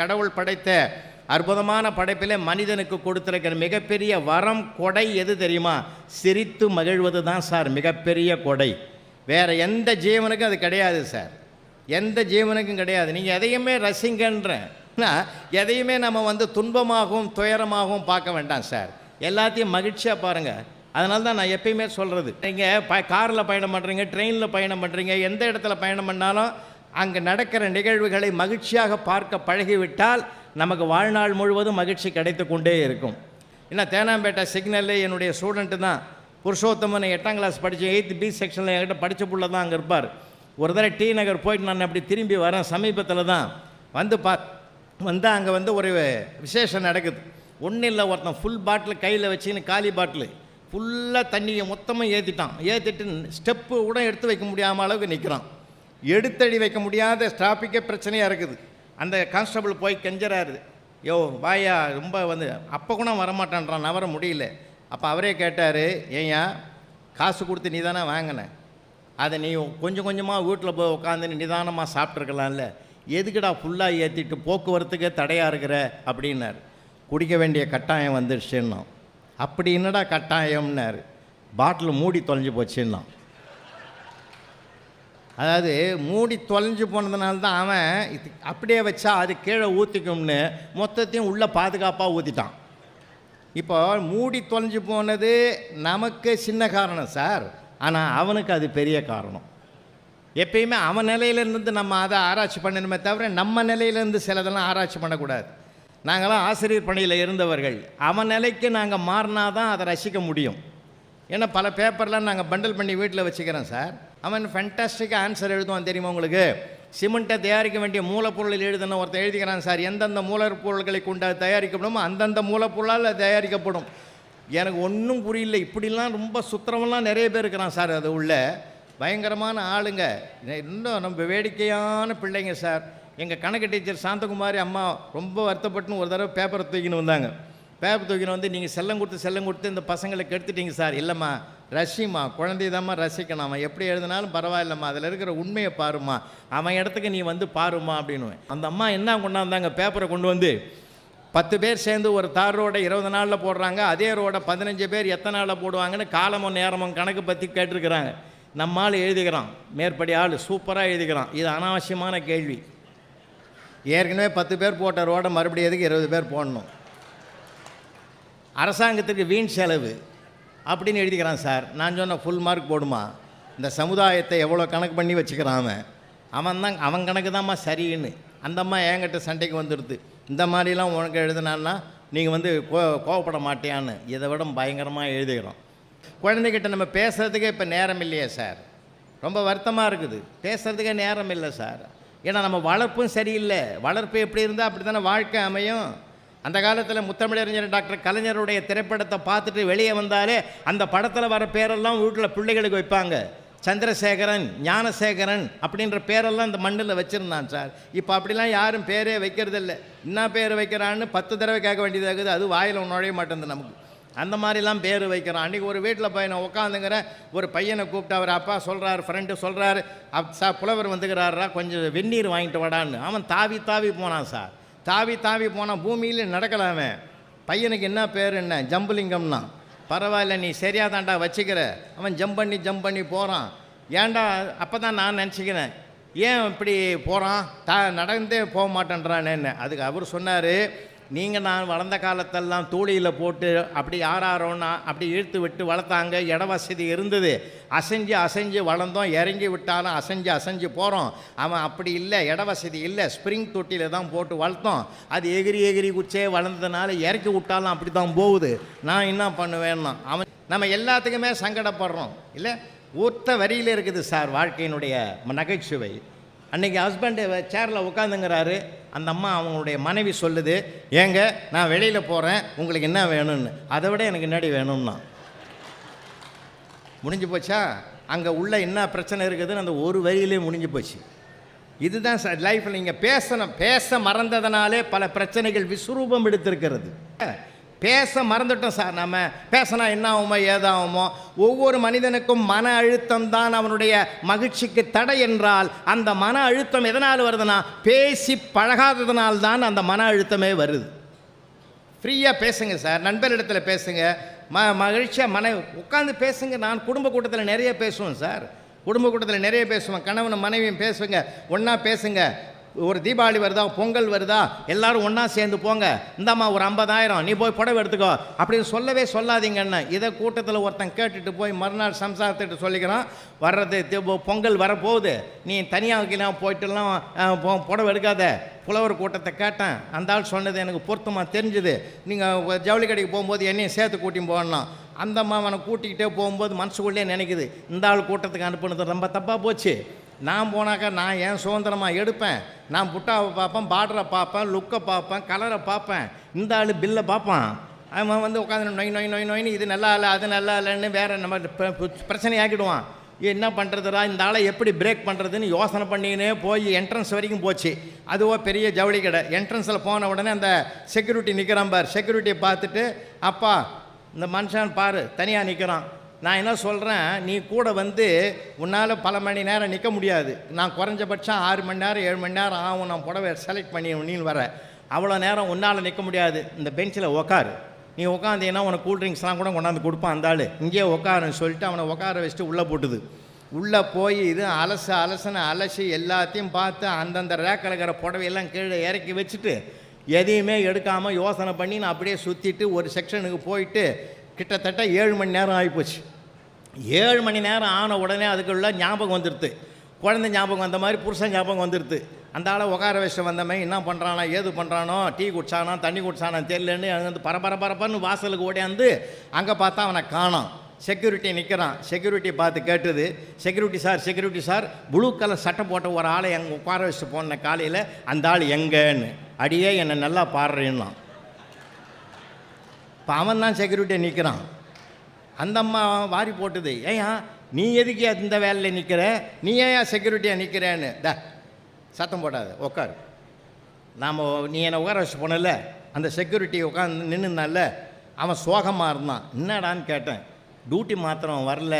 கடவுள் படைத்த அற்புதமான படைப்பிலே மனிதனுக்கு கொடுத்துருக்கிற மிகப்பெரிய வரம் கொடை எது தெரியுமா? சிரித்து மகிழ்வது தான் சார் மிகப்பெரிய கொடை. வேறு எந்த ஜீவனுக்கும் அது கிடையாது சார். எந்த ஜீவனுக்கும் கிடையாது. நீங்கள் எதையுமே ரசிங்கன்றேன் எதையுமே நம்ம வந்து துன்பமாகவும் துயரமாகவும் பார்க்க வேண்டாம் சார். எல்லாத்தையும் மகிழ்ச்சியாக பாருங்கள் அதனால தான் நான் எப்பயுமே சொல்கிறது நீங்கள் ப காரில் பயணம் பண்ணுறீங்க ட்ரெயினில் பயணம் பண்ணுறீங்க எந்த இடத்துல பயணம் பண்ணாலும் அங்கே நடக்கிற நிகழ்வுகளை மகிழ்ச்சியாக பார்க்க பழகிவிட்டால் நமக்கு வாழ்நாள் முழுவதும் மகிழ்ச்சி கிடைத்து கொண்டே இருக்கும். ஏன்னா தேனாம்பேட்டை சிக்னலில் என்னுடைய ஸ்டூடெண்ட்டு தான் புருஷோத்தமன் எட்டாம் கிளாஸ் படித்து எயித்து பி செக்ஷனில் என்கிட்ட படித்த புள்ள தான் அங்கே இருப்பார். ஒரு தடவை டி நகர் போயிட்டு நான் அப்படி திரும்பி வரேன் சமீபத்தில் தான். வந்து பா வந்தால் அங்கே வந்து ஒரு விசேஷம் நடக்குது. ஒன்றும் இல்லை ஒருத்தன் ஃபுல் பாட்டில் கையில் வச்சுன்னு காலி பாட்டில் ஃபுல்லாக தண்ணியை மொத்தமாக ஏற்றிட்டான் ஏற்றிட்டு ஸ்டெப்பு கூட எடுத்து வைக்க முடியாமல் அளவுக்கு நிற்கிறான் எடுத்தடி வைக்க முடியாத ஸ்டாஃபிக்கே பிரச்சனையாக இருக்குது. அந்த கான்ஸ்டபிள் போய் கெஞ்சறாரு. யோ வாயா ரொம்ப வந்து அப்போ கூட வரமாட்டான்றான் நவர முடியல. அப்போ அவரே கேட்டார் ஏயா காசு கொடுத்து நீ தானே வாங்கின? அதை நீ கொஞ்சம் கொஞ்சமாக வீட்டில் போய் உட்காந்து நிதானமாக சாப்பிட்ருக்கலாம்ல எதுக்குடா ஃபுல்லாக ஏற்றிட்டு போக்குவரத்துக்கே தடையாக இருக்கிற? அப்படின்னார். குடிக்க வேண்டிய கட்டாயம் வந்துடுச்சுன்னா அப்படி என்னடா கட்டாயம்னாரு? பாட்டில் மூடி தொலைஞ்சு போச்சுன்னா அதாவது மூடி தொலைஞ்சு போனதுனால தான் அவன் இது அப்படியே வச்சா அது கீழே ஊற்றிக்கும்னு மொத்தத்தையும் உள்ளே பாதுகாப்பாக ஊற்றிட்டான் இப்போ மூடி தொலைஞ்சு போனது நமக்கு சின்ன காரணம் சார். ஆனால் அவனுக்கு அது பெரிய காரணம். எப்பயுமே அவன் நிலையிலேருந்து நம்ம அதை ஆராய்ச்சி பண்ணணுமே தவிர நம்ம நிலையிலேருந்து சிலதெல்லாம் ஆராய்ச்சி பண்ணக்கூடாது. நாங்களாம் ஆசிரியர் பணியில் இருந்தவர்கள். அவன் நிலைக்கு நாங்கள் மாறினா தான் அதை ரசிக்க முடியும். ஏன்னா பல பேப்பர்லாம் நாங்கள் பண்டில் பண்ணி வீட்டில் வச்சுக்கிறோம் சார். அவன் ஃபென்டாஸ்டிக்காக ஆன்சர் எழுதுவான் தெரியுமா உங்களுக்கு? சிமெண்ட்டை தயாரிக்க வேண்டிய மூலப்பொருளில் எழுதுன ஒருத்தன் எழுதிக்கிறான் சார். எந்தெந்த மூலப்பொருள்களை கொண்டு அது தயாரிக்கப்படுமோ அந்தந்த மூலப்பொருளால் தயாரிக்கப்படும். எனக்கு ஒன்றும் புரியல. இப்படிலாம் ரொம்ப சுத்திரமெல்லாம் நிறைய பேர் இருக்கிறான் சார் அது உள்ள. பயங்கரமான ஆளுங்க. இன்னும் நம்ம வேடிக்கையான பிள்ளைங்க சார். எங்கள் கணக்கு டீச்சர் சாந்தகுமாரி அம்மா ரொம்ப வருத்தப்பட்டுன்னு ஒரு தடவை பேப்பரை தூக்கின்னு வந்தாங்க. பேப்பர் தூக்கின்னு வந்து நீங்கள் செல்லம் கொடுத்து செல்லம் கொடுத்து இந்த பசங்களை கெடுத்துட்டீங்க சார். இல்லைம்மா ரசிம்மா குழந்தைதாம்மா ரசிக்கணும். அவன் எப்படி எழுதினாலும் பரவாயில்லம்மா. அதில் இருக்கிற உண்மையை பாரும்மா. அவன் இடத்துக்கு நீ வந்து பாரும்மா அப்படின்னு அந்த அம்மா என்ன கொண்டாந்தாங்க? பேப்பரை கொண்டு வந்து பத்து பேர் சேர்ந்து ஒரு தார் ரோடை இருபது நாளில் போடுறாங்க. அதே ரோடை பதினஞ்சு பேர் எத்தனை நாளில் போடுவாங்கன்னு காலமும் நேரமும் கணக்கு பற்றி கேட்டிருக்கிறாங்க. நம்ம ஆள் எழுதிக்கிறான். மேற்படி ஆள் சூப்பராக எழுதுகிறான் இது அனாவசியமான கேள்வி. ஏற்கனவே பத்து பேர் போட்ட ரோடை மறுபடியும் எதுக்கு இருபது பேர் போடணும்? அரசாங்கத்துக்கு வீண் செலவு அப்படின்னு எழுதிக்கிறான் சார். நான் சொன்ன ஃபுல் மார்க் போடுமா? இந்த சமுதாயத்தை எவ்வளோ கணக்கு பண்ணி வச்சுக்கிறான் அவன்? அவன் தான் அவன் கணக்கு தான்மா சரின்னு. அந்த அம்மா என்கிட்ட சண்டைக்கு வந்துடுது. இந்த மாதிரிலாம் உனக்கு எழுதுனான்னா நீங்கள் வந்து கோ கோவப்பட மாட்டியான்னு. இதை விட பயங்கரமாக எழுதுகிறோம். குழந்தைகிட்ட நம்ம பேசுகிறதுக்கே இப்போ நேரம் இல்லையே சார். ரொம்ப வருத்தமாக இருக்குது. பேசுகிறதுக்கே நேரம் இல்லை சார். ஏன்னா நம்ம வளர்ப்பும் சரியில்லை. வளர்ப்பு எப்படி இருந்தால் அப்படி தானே வாழ்க்கை அமையும். அந்த காலத்தில் முத்தமிழறிஞர் டாக்டர் கலைஞருடைய திரைப்படத்தை பார்த்துட்டு வெளியே வந்தாலே அந்த படத்தில் வர பேரெல்லாம் வீட்டில் பிள்ளைகளுக்கு வைப்பாங்க. சந்திரசேகரன் ஞானசேகரன் அப்படின்ற பேரெல்லாம் இந்த மண்ணில் வச்சுருந்தான் சார். இப்போ அப்படிலாம் யாரும் பேரே வைக்கிறதில்ல. என்ன பேர் வைக்கிறான்னு பத்து தடவை கேட்க வேண்டியதாக இருக்குது அது வாயில் நுழைய மாட்டேங்குது நமக்கு. அந்த மாதிரிலாம் பேர் வைக்கிறான். அன்றைக்கி ஒரு வீட்டில் பையனை உட்காந்துங்கிற ஒரு பையனை கூப்பிட்டு அவர் அப்பா சொல்கிறார் ஃப்ரெண்டு சொல்கிறாரு அப் சா புலவர் வந்துக்கிறாரா கொஞ்சம் வெந்நீர் வாங்கிட்டு வாடான்னு. அவன் தாவி தாவி போனான் சார். தாவி தாவி போனான் பூமியிலே அவன். பையனுக்கு என்ன பேர் என்ன? ஜம்புலிங்கம்னா. பரவாயில்ல நீ சரியாக தாண்டா வச்சுக்கிற. அவன் ஜம்ப் பண்ணி ஜம்ப் பண்ணி போகிறான் ஏன்டா அப்போ தான் நான் நினச்சிக்கிறேன். ஏன் இப்படி போகிறான் தா நடந்தே போக மாட்டேன்றானேன்னு. அதுக்கு அவர் சொன்னார் நீங்கள் நான் வளர்ந்த காலத்தெல்லாம் தூளியில் போட்டு அப்படி யாராரோன்னா அப்படி இழுத்து விட்டு வளர்த்தாங்க இட வசதி இருந்தது. அசைஞ்சு அசைஞ்சு வளர்ந்தோம் இறங்கி விட்டாலும் அசைஞ்சு அசைஞ்சு போகிறோம் அவன் அப்படி இல்லை இட வசதி இல்லை ஸ்ப்ரிங் தொட்டியில் தான் போட்டு வளர்த்தோம். அது எகிரி எகிரி குச்சே வளர்ந்ததுனால இறக்கி விட்டாலும் அப்படி தான் போகுது. நான் என்ன பண்ணுவேன்னா அவன் நம்ம எல்லாத்துக்குமே சங்கடப்படுறோம் இல்லை? ஒத்த வரியில் இருக்குது சார் வாழ்க்கையினுடைய நகைச்சுவை. அன்றைக்கி ஹஸ்பண்டு சேரில் உட்காந்துங்கிறாரு அந்த அம்மா அவங்களுடைய மனைவி சொல்லுது ஏங்க நான் வெளியில் போகிறேன் உங்களுக்கு என்ன வேணும்னு? அதை விட எனக்கு என்னடி வேணும்னா? முடிஞ்சு போச்சா? அங்கே உள்ள என்ன பிரச்சனை இருக்குதுன்னு அந்த ஒரு வரியிலே முடிஞ்சு போச்சு. இதுதான் சார் லைஃப்பில் நீங்கள் பேசணும். பேச மறந்ததுனாலே பல பிரச்சனைகள் விஸ்வரூபம் எடுத்திருக்கிறது. பேச மறந்துட்டோம் சார் நம்ம பேசினா என்ன ஆகுமோ ஏதாகுமோ. ஒவ்வொரு மனிதனுக்கும் மன அழுத்தம் தான் அவனுடைய மகிழ்ச்சிக்கு தடை என்றால் அந்த மன அழுத்தம் எதனால் வருதுன்னா பேசி பழகாததுனால் தான் அந்த மன அழுத்தமே வருது. ஃப்ரீயாக பேசுங்க சார் நண்பரிடத்தில் பேசுங்க. ம மகிழ்ச்சியாக மன உட்காந்து பேசுங்க. நான் குடும்ப கூட்டத்தில் நிறைய பேசுவேன் சார். குடும்ப கூட்டத்தில் நிறைய பேசுவேன். கணவன் மனைவியும் பேசுங்க. ஒன்றா பேசுங்க. ஒரு தீபாவளி வருதா பொங்கல் வருதா எல்லாரும் ஒன்றா சேர்ந்து போங்க. இந்தாம்மா ஒரு ஐம்பதாயிரம் நீ போய் புடவை எடுத்துக்கோ. அப்படின்னு சொல்லவே சொல்லாதீங்கன்னு இதை கூட்டத்தில் ஒருத்தன் கேட்டுட்டு போய் மறுநாள் சம்சாரத்திட்டு சொல்லிக்கிறான். வர்றது பொங்கல் வரப்போகுது. நீ தனியாக போயிட்டுலாம் புடவை எடுக்காத. புலவர் கூட்டத்தை கேட்டேன். அந்த ஆள் சொன்னது எனக்கு பொருத்தமாக தெரிஞ்சுது. நீங்கள் ஜவுளி கடைக்கு போகும்போது என்னையும் சேர்த்து கூட்டின்னு போகணும் அந்த அம்மா அவனை கூட்டிக்கிட்டே போகும்போது மனசுக்குள்ளே நினைக்குது. இந்த ஆள் கூட்டத்துக்கு அனுப்புனது ரொம்ப தப்பாக போச்சு. நான் போனாக்கா நான் ஏன் சுதந்திரமாக எடுப்பேன்? நான் புட்டாவை பார்ப்பேன் பார்டரை பார்ப்பேன் லுக்கை பார்ப்பேன் கலரை பார்ப்பேன். இந்த ஆள் பில்லை பார்ப்பான். அவன் வந்து உட்காந்து நொய் நொய் நொய் நொய்னு இது நல்லா இல்லை அது நல்லா இல்லைன்னு வேற நம்ம பிரச்சனையாக்கிடுவான். என்ன பண்ணுறதுடா இந்த ஆளை எப்படி பிரேக் பண்ணுறதுன்னு யோசனை பண்ணினே போய் என்ட்ரன்ஸ் வரைக்கும் போச்சு. அதுவோ பெரிய ஜவுளி கடை. என்ட்ரன்ஸில் போன உடனே அந்த செக்யூரிட்டி நிற்கிறான் பார். செக்யூரிட்டியை பார்த்துட்டு அப்பா இந்த மனுஷன் பாரு தனியாக நிற்கிறான் நான் என்ன சொல்கிறேன் நீ கூட வந்து உன்னால் பல மணி நேரம் நிற்க முடியாது. நான் குறைஞ்சபட்சம் ஆறு மணி நேரம் ஏழு மணி நேரம் ஆகும். நான் புடவை செலக்ட் பண்ணி நீ வர. அவ்வளோ நேரம் உன்னால் நிற்க முடியாது. இந்த பெஞ்சில் உக்காரு. நீ உட்காந்தீங்கன்னா உனக்கு கூல்ட்ரிங்க்ஸ்லாம் கூட கொண்டாந்து கொடுப்பான் அந்த ஆள். இங்கேயே உட்காருன்னு சொல்லிட்டு அவனை உட்கார வச்சுட்டு உள்ளே போட்டுது. உள்ளே போய் இது அலச அலசனை அலசி எல்லாத்தையும் பார்த்து அந்தந்த ரேக்கில் இருக்கிற புடவையெல்லாம் கீழே இறக்கி வச்சுட்டு எதையுமே எடுக்காமல் யோசனை பண்ணி நான் அப்படியே சுற்றிட்டு ஒரு செக்ஷனுக்கு போயிட்டு கிட்டத்தட்ட ஏழு மணி நேரம் ஆகிப்போச்சு. ஏழு மணி நேரம் ஆன உடனே அதுக்குள்ள ஞாபகம் வந்துடுது குழந்தை ஞாபகம் வந்த மாதிரி புருஷன் ஞாபகம் வந்துடுது அந்த ஆளை உட்கார வச்சு வந்தவன் என்ன பண்ணுறானோ ஏது பண்ணுறானோ டீ குடிச்சானோ தண்ணி குடிச்சானோ தெரியலன்னு அங்கே வந்து பரபர பரப்பரன்னு வாசலுக்கு ஓடியாந்து அங்கே பார்த்தா அவனை காணோம். செக்யூரிட்டி நிற்கிறான் செக்யூரிட்டி பார்த்து கேட்டுது. Security sir security sir blue colour சட்டை போட்ட ஒரு ஆளை எங்கள் உட்கார வச்சு போன காலையில் அந்த ஆள் எங்கேன்னு? அடியே என்னை நல்லா பாடுறேன்னா இப்போ அவன் தான் செக்யூரிட்டியை நிற்கிறான் அந்த அம்மா வாரி போட்டுது ஏயா நீ எதுக்கு இந்த வேலையில் நிற்கிற நீ ஏன் செக்யூரிட்டியாக நிற்கிறேன்னு ட சத்தம் போடாது உட்காரு நாம் நீ என்னை உட்கார வச்சு போனல அந்த செக்யூரிட்டி உட்காந்து நின்றுனால அவன் சோகமாக இருந்தான். என்னடான்னு கேட்டேன். டியூட்டி மாத்திரம் வரல.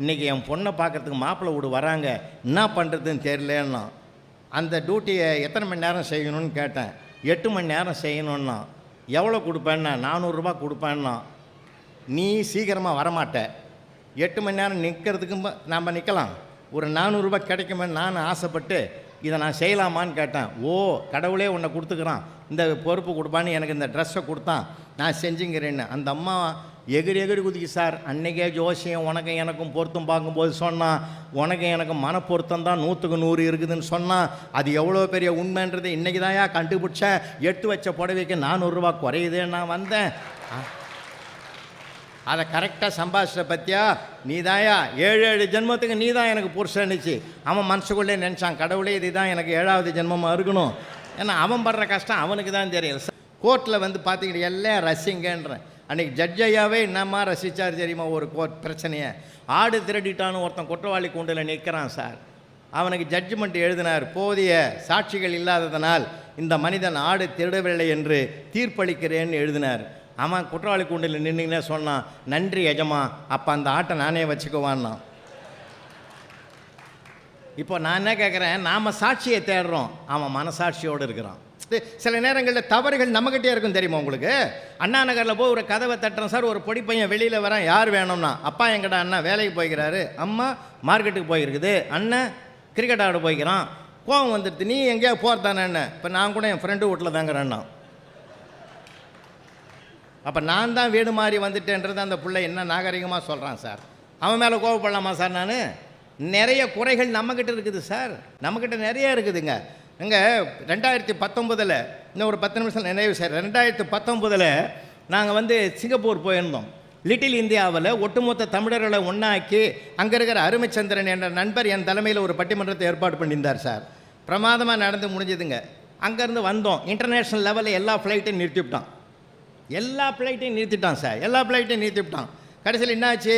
இன்றைக்கி என் பொண்ணை பார்க்கறதுக்கு மாப்பிள்ளை வீடு வராங்க. என்ன பண்ணுறதுன்னு தெரியலன்னா அந்த டியூட்டியை எத்தனை மணி நேரம் செய்யணும்னு கேட்டேன். எட்டு மணி நேரம் செய்யணுன்னா எவ்வளோ கொடுப்பேன்னா? நானூறுரூபா கொடுப்பேன்னா. நீ சீக்கிரமாக வரமாட்ட. எட்டு மணி நேரம் நிற்கிறதுக்கு நாம் நிற்கலாம் ஒரு நானூறுரூபா கிடைக்குமே நான் ஆசைப்பட்டு இதை நான் செய்யலாமான்னு கேட்டேன். ஓ கடவுளே உன்னை கொடுத்துக்கிறான். இந்த பொறுப்பு கொடுப்பான்னு எனக்கு இந்த ட்ரெஸ்ஸை கொடுத்தான். நான் செஞ்சுங்கிறேன்னு. அந்த அம்மா எகிரி எகிரி குதிக்கு சார் அன்னைக்கே ஜோசியம் உனக்கும் எனக்கும் பொருத்தம் பார்க்கும்போது சொன்னான் உனக்கும் எனக்கு மன பொருத்தம் தான் நூற்றுக்கு நூறு இருக்குதுன்னு சொன்னான் அது எவ்வளோ பெரிய உண்மைன்றது இன்றைக்கி தான்யா கண்டுபிடிச்சேன். எட்டு வச்ச புடவைக்கு நானூறுரூவா குறையுதுன்னு நான் வந்தேன். அதை கரெக்டாக சம்பாஷிட்ட பற்றியா நீ தாயா ஏழு ஏழு ஜென்மத்துக்கு நீ தான் எனக்கு புருஷன்னுச்சு அவன் மனசுக்குள்ளே நினச்சான் கடவுளே இதுதான் எனக்கு ஏழாவது ஜென்மமாக இருக்கணும். ஏன்னா அவன் படுற கஷ்டம் அவனுக்கு தான் தெரியும். கோர்ட்டில் வந்து பார்த்துக்கிட்டு எல்லாம் ரசிங்கன்றேன். அன்றைக்கி ஜட்ஜையாவே என்னம்மா ரசிச்சார் தெரியுமா? ஒரு கோ பிரச்சனையை. ஆடு திருடிட்டான்னு ஒருத்தன் குற்றவாளி கூண்டில் நிற்கிறான் சார். அவனுக்கு ஜட்ஜ்மெண்ட் எழுதினார் போதிய சாட்சிகள் இல்லாததனால் இந்த மனிதன் ஆடு திருடவில்லை என்று தீர்ப்பளிக்கிறேன்னு எழுதினார். அவன் குற்றவாளி கூண்டில் நின்றுங்கன்னே சொன்னான் நன்றி எஜமா அப்போ அந்த ஆட்டை நானே வச்சுக்குவான்னா? இப்போ நான் என்ன கேட்குறேன் நாம் சாட்சியை தேடுறோம். அவன் மனசாட்சியோடு இருக்கிறான். சில நேரங்களில் தவறுகள் நம்மகிட்டே இருக்கும் தெரியுமா உங்களுக்கு? அண்ணா நகரில் போய் ஒரு கதவை தட்டுறேன் சார் ஒரு பொடி பையன் வெளியில் வரான் யார் வேணும்னா. அப்பா எங்கடா அண்ணா வேலைக்கு போய்க்கிறாரு. அம்மா மார்க்கெட்டுக்கு போயிருக்குது. அண்ணன் கிரிக்கெட் ஆட போய்க்கிறான். கோவம் வந்துடுது நீ எங்கேயா போகிறதானே என்ன இப்போ நான் கூட என் ஃப்ரெண்டு வீட்டில் தாங்கிறேன்னா அப்போ நான் தான் வீடு மாறி வந்துட்டேன்றது அந்த பிள்ளை என்ன நாகரிகமாக சொல்கிறான் சார்? அவன் மேலே கோவப்படலாமா சார் நான்? நிறைய குறைகள் நம்மக்கிட்ட இருக்குது சார். நம்மக்கிட்ட நிறைய இருக்குதுங்க. இங்கே ரெண்டாயிரத்தி பத்தொம்பதில் இன்னும் ஒரு பத்து நிமிஷம் நினைவு சார் ரெண்டாயிரத்தி பத்தொம்பதில் நாங்கள் வந்து சிங்கப்பூர் போயிருந்தோம். லிட்டில் இந்தியாவில் ஒட்டுமொத்த தமிழர்களை ஒன்றாக்கி அங்கே இருக்கிற அருமைச்சந்திரன் என்ற நண்பர் என் தலைமையில் ஒரு பட்டிமன்றத்தை ஏற்பாடு பண்ணியிருந்தார் சார். பிரமாதமாக நடந்து முடிஞ்சதுங்க. அங்கேருந்து வந்தோம். இன்டர்நேஷ்னல் லெவலில் எல்லா ஃப்ளைட்டையும் நிறுத்திவிட்டான். எல்லா ஃப்ளைட்டையும் நிறுத்திட்டான் சார். எல்லா ஃப்ளைட்டையும் நிறுத்திவிட்டான். கடைசியில் என்னாச்சு?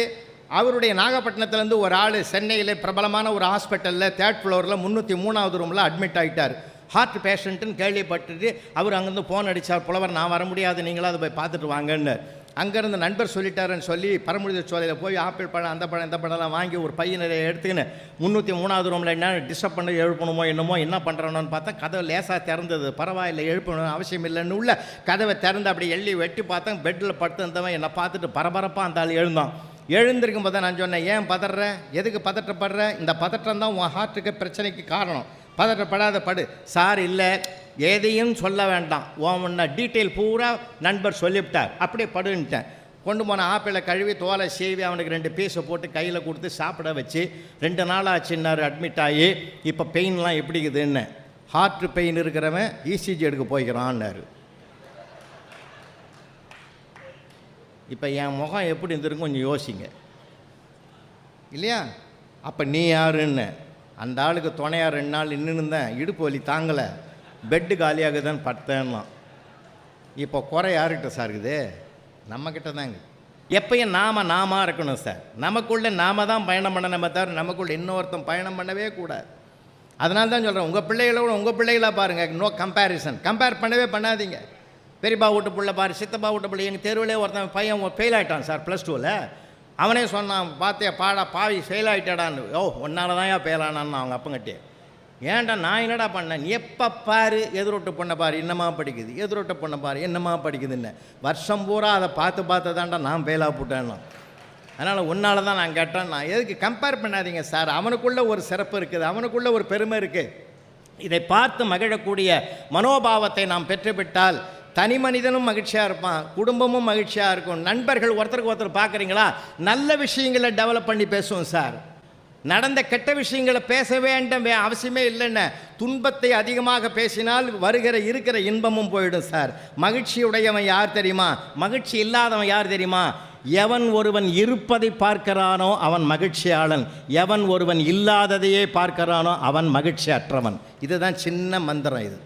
அவருடைய நாகப்பட்டினத்துலேருந்து ஒரு ஆள் சென்னையில் பிரபலமான ஒரு ஹாஸ்பிட்டலில் தேர்ட் ஃப்ளோரில் முந்நூற்றி மூணாவது ரூமில் அட்மிட் ஆகிட்டார் ஹார்ட் பேஷண்ட்டுன்னு கேள்விப்பட்டுட்டு அவர் அங்கேருந்து ஃபோன் அடித்தார் புலவர் நான் வர முடியாது நீங்களும் அதை போய் பார்த்துட்டு வாங்கன்னு அங்கேருந்து நண்பர் சொல்லிட்டாருன்னு சொல்லி பரமுடித சோலையில் போய் ஆப்பிள் பழம் அந்த பழம் இந்த பழம்லாம் வாங்கி ஒரு பையன் நிறைய எடுத்துக்கின்னு முந்நூற்றி மூணாவது ரூமில் என்ன டிஸ்டர்ப் பண்ண எழுப்பணுமோ என்னமோ என்ன பண்ணுறோன்னு பார்த்தா கதவை லேசாக திறந்தது. பரவாயில்ல எழுப்பணும் அவசியம் இல்லைன்னு உள்ள கதவை திறந்து அப்படி எள்ளி வெட்டி பார்த்தேன். பெட்டில் படுத்திருந்தவன் என்னை பார்த்துட்டு பரபரப்பாக அந்த ஆள் எழுந்தான். எழுந்திருக்கும் போது நான் சொன்னேன் ஏன் பதற? எதுக்கு பதற்றப்படுற? இந்த பதற்றம் தான் உன் ஹார்ட்டுக்கு பிரச்சனைக்கு காரணம். பதற்றப்படாத படு. சார் இல்லை. எதையும் சொல்ல வேண்டாம். உன் டீட்டெயில் பூரா நண்பர் சொல்லிவிட்டார். அப்படியே படுன்ட்டேன். கொண்டு போன ஆப்பிளை கழுவி தோலை சீவி அவனுக்கு ரெண்டு பீஸை போட்டு கையில் கொடுத்து சாப்பிட வச்சு ரெண்டு நாள் ஆச்சுன்னாரு அட்மிட் ஆகி இப்போ பெயின்லாம் எப்படி இருக்குதுன்னு. ஹார்ட் பெயின் இருக்கிறவன் இசிஜி எடுக்க போய்க்கிறான்னாரு. இப்போ என் முகம் எப்படி இருந்திருக்கும் கொஞ்சம் யோசிங்க. இல்லையா? அப்போ நீ யாருன்னு? அந்த ஆளுக்கு துணையாக ரெண்டு நாள் நின்று இருந்தேன். இடுப்பு வலி தாங்கலை. பெட்டு காலியாகுதுன்னு படுத்தேன்னான் இப்போ குறை யார்கிட்ட சார் இருக்குது? நம்மக்கிட்ட தாங்க எப்பயும் நாம நாம இருக்கணும் சார் நமக்குள்ளே நாம தான் பயணம் பண்ணணுமே தவிர நமக்குள்ள இன்னொருத்தன் பயணம் பண்ணவே கூடாது. அதனால தான் சொல்கிறேன் உங்கள் பிள்ளைகளோட உங்கள் பிள்ளைகளா பாருங்கள் நோ கம்பேரிசன் கம்பேர் பண்ணவே பண்ணாதீங்க. பெரியப்பா வீட்டு பிள்ளை பாரு சித்தப்பா வீட்டு பிள்ளை எங்கள் தெருவிலே ஒருத்தன் பையன் ஃபெயில் ஆகிட்டான் சார் ப்ளஸ் டூவில் அவனே சொன்னான் பார்த்தே பாடா பாவி ஃபெயில் ஆகிட்டாடான்னு ஓ ஒன்னால் தான் ஏன் ஃபெயில் ஆனான்னு அவங்க அப்பங்கட்டே ஏன்டா நான் என்னடா பண்ணேன்? எப்போ பாரு எதிரொட்டு பொண்ணை பாரு என்னமா படிக்குது? எதிரொட்ட பொண்ணை பாரு என்னமா படிக்குதுன்னு. வருஷம் பூரா அதை பார்த்து பார்த்து தான்டா நான் ஃபெயிலாக போட்டேன்னா. அதனால் உன்னால தான் நான் கேட்டேன். நான் எதுக்கு கம்பேர் பண்ணாதீங்க சார் அவனுக்குள்ளே ஒரு சிறப்பு இருக்குது. அவனுக்குள்ளே ஒரு பெருமை இருக்குது இதை பார்த்து மகிழக்கூடிய மனோபாவத்தை நாம் பெற்றுவிட்டால் தனி மனிதனும் மகிழ்ச்சியாக இருப்பான் குடும்பமும் மகிழ்ச்சியாக இருக்கும். நண்பர்கள் ஒருத்தருக்கு ஒருத்தர் பார்க்குறீங்களா நல்ல விஷயங்களை டெவலப் பண்ணி பேசுவோம் சார் நடந்த கெட்ட விஷயங்களை பேச வேண்டும் வே- அவசியமே இல்லைன்னு. துன்பத்தை அதிகமாக பேசினால் வருகிற இருக்கிற இன்பமும் போயிடும் சார் மகிழ்ச்சியுடையவன் யார் தெரியுமா? மகிழ்ச்சி இல்லாதவன் யார் தெரியுமா? எவன் ஒருவன் இருப்பதை பார்க்கிறானோ அவன் மகிழ்ச்சியாளன். எவன் ஒருவன் இல்லாததையே பார்க்கிறானோ அவன் மகிழ்ச்சி அற்றவன் இதுதான் சின்ன மந்திரம் இது.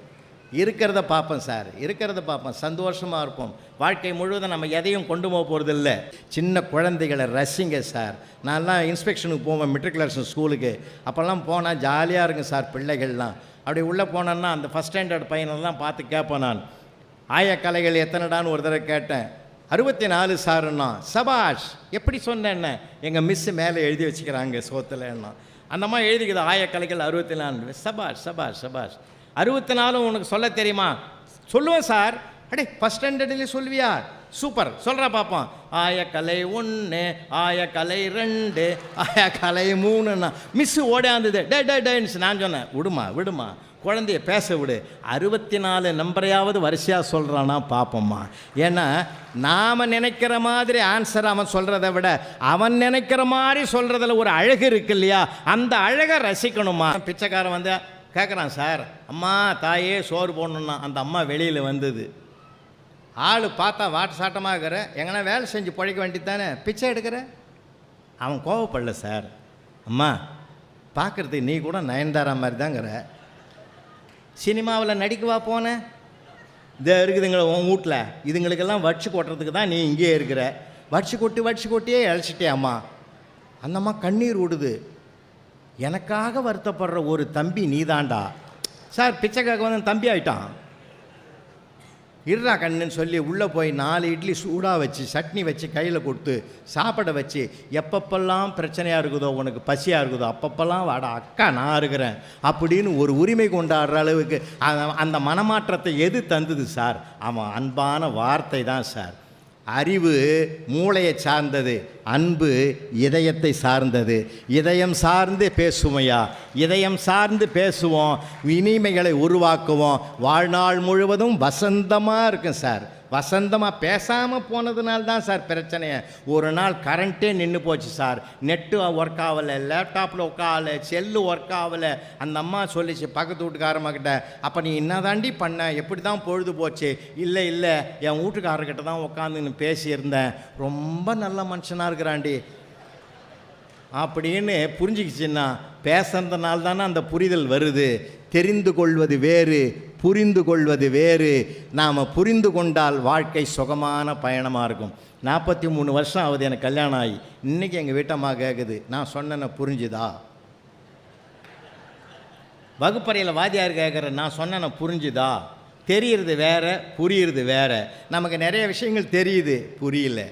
இருக்கிறத பார்ப்போம் சார். இருக்கிறத பார்ப்போம். சந்தோஷமாக இருப்போம். வாழ்க்கை முழுவதும் நம்ம எதையும் கொண்டு போக போகிறதில்ல சின்ன குழந்தைகளை ரசிங்க சார். நான்லாம் இன்ஸ்பெக்ஷனுக்கு போவேன் மெட்ரிகுலேஷன் ஸ்கூலுக்கு. அப்போல்லாம் போனால் ஜாலியாக இருக்கும் சார் பிள்ளைகள்லாம். அப்படி உள்ளே போனேன்னா அந்த ஃபஸ்ட் ஸ்டாண்டர்ட் பையனெல்லாம் பார்த்து கேட்பேன் நான். ஆயக்கலைகள் எத்தனைடான்னு ஒரு தடவை கேட்டேன். அறுபத்தி நாலு சாருன்னா சபாஷ் எப்படி சொன்னேன்னு. எங்கள் மிஸ்ஸு மேலே எழுதி வச்சுக்கிறாங்க சோத்துலன்னா அந்த மாதிரி எழுதிக்குது ஆயக்கலைகள் அறுபத்தி நாலு சபாஷ் சபாஷ் சபாஷ். அறுபத்தி நாலும் உனக்கு சொல்ல தெரியுமா? சொல்லுவேன் சார். அடே ஃபஸ்ட் ஸ்டாண்டர்ட்லேயே சொல்லுவியா? சூப்பர் சொல்கிறா பார்ப்போம் ஆயக்கலை ஒன்று ஆயக்கலை ரெண்டு ஆயக்கலை மூணுன்னா மிஸ்ஸு ஓடாந்தது டே டே டேன்ஸ் நான் சொன்னேன். விடுமா விடுமா. குழந்தைய பேச விடு. அறுபத்தி நாலு நம்பரையாவது வரிசையாக சொல்கிறானா பார்ப்போம்மா ஏன்னா நாம் நினைக்கிற மாதிரி ஆன்சர் அவன் சொல்கிறத விட அவன் நினைக்கிற மாதிரி சொல்கிறதுல ஒரு அழகு இருக்கு இல்லையா? அந்த அழகை ரசிக்கணுமா? பிச்சைக்காரன் வந்து கேட்குறான் சார் அம்மா தாயே சோறு போடணுன்னா அந்த அம்மா வெளியில் வந்தது. ஆள் பார்த்தா வாட்டு சாட்டமாக இருக்கிற எங்கன்னா வேலை செஞ்சு பழைக்க வேண்டியது தானே பிச்சை எடுக்கிற? அவன் கோவப்படல சார். அம்மா பார்க்குறதுக்கு நீ கூட நயன்தாரா மாதிரி தாங்கிற சினிமாவில் நடிக்கவா போனேன் இந்த இருக்குதுங்கள உன் வீட்டில் இதுங்களுக்கெல்லாம் வடிச்சு கொட்டுறதுக்கு தான் நீ இங்கேயே இருக்கிற. வடிச்சு கொட்டி வடிச்சு கொட்டியே இழைச்சிட்டே அம்மா. அந்தம்மா கண்ணீர் விடுது. எனக்காக வருத்தப்படுற ஒரு தம்பி நீதாண்டா. சார் பிச்சைக்காக வந்து தம்பி ஆயிட்டான். இருடா கண்ணுன்னு சொல்லி உள்ளே போய் நாலு இட்லி சூடாக வச்சு சட்னி வச்சு கையில் கொடுத்து சாப்பிட வச்சு எப்பப்பெல்லாம் பிரச்சனையாக இருக்குதோ உனக்கு பசியாக இருக்குதோ அப்பப்பெல்லாம் வாடா அக்கா நான் இருக்கிறேன் அப்படின்னு ஒரு உரிமை கொண்டாடுற அளவுக்கு அந்த- அந்த மனமாற்றத்தை எது தந்தது சார்? அவன் அன்பான வார்த்தை தான் சார். அறிவு மூளையை சார்ந்தது. அன்பு இதயத்தை சார்ந்தது. இதயம் சார்ந்து பேசுமையா? இதயம் சார்ந்து பேசுவோம். இனிமைகளை உருவாக்குவோம். வாழ்நாள் முழுவதும் வசந்தமாக இருக்கும் சார். வசந்தமாக பேசாமல் போனதுனால தான் சார் பிரச்சனையே. ஒரு நாள் கரண்ட்டே நின்று போச்சு சார். நெட்டு ஒர்க் ஆகலை லேப்டாப்பில் ஒர்க் ஆகலை செல்லு ஒர்க் ஆகலை. அந்த அம்மா சொல்லிச்சு பக்கத்து வீட்டுக்காரம்மாக்கிட்ட அப்போ நீ என்ன தாண்டி பண்ண? எப்படி தான் பொழுது போச்சு? இல்லை இல்லை. என் வீட்டுக்காரர்கிட்ட தான் உட்காந்துன்னு பேசியிருந்தேன். ரொம்ப நல்ல மனுஷனாக இருக்கிறாண்டி அப்படின்னு புரிஞ்சுக்கிச்சுன்னா பேசுறதுனால தானே அந்த புரிதல் வருது. தெரிந்து கொள்வது வேறு புரிந்து கொள்வது வேறு. நாம் புரிந்து கொண்டால் வாழ்க்கை சுகமான பயணமாக இருக்கும். நாற்பத்தி மூணு வருஷம் ஆகுது எனக்கு கல்யாணம் ஆகி. இன்றைக்கி எங்கள் வீட்டம்மா கேட்குது நான் சொன்னேன்னு புரிஞ்சுதா? வகுப்பறையில் வாத்தியார் கேட்குற நான் சொன்னேன் புரிஞ்சுதா? தெரியுறது வேற புரியுறது வேற. நமக்கு நிறைய விஷயங்கள் தெரியுது புரியல.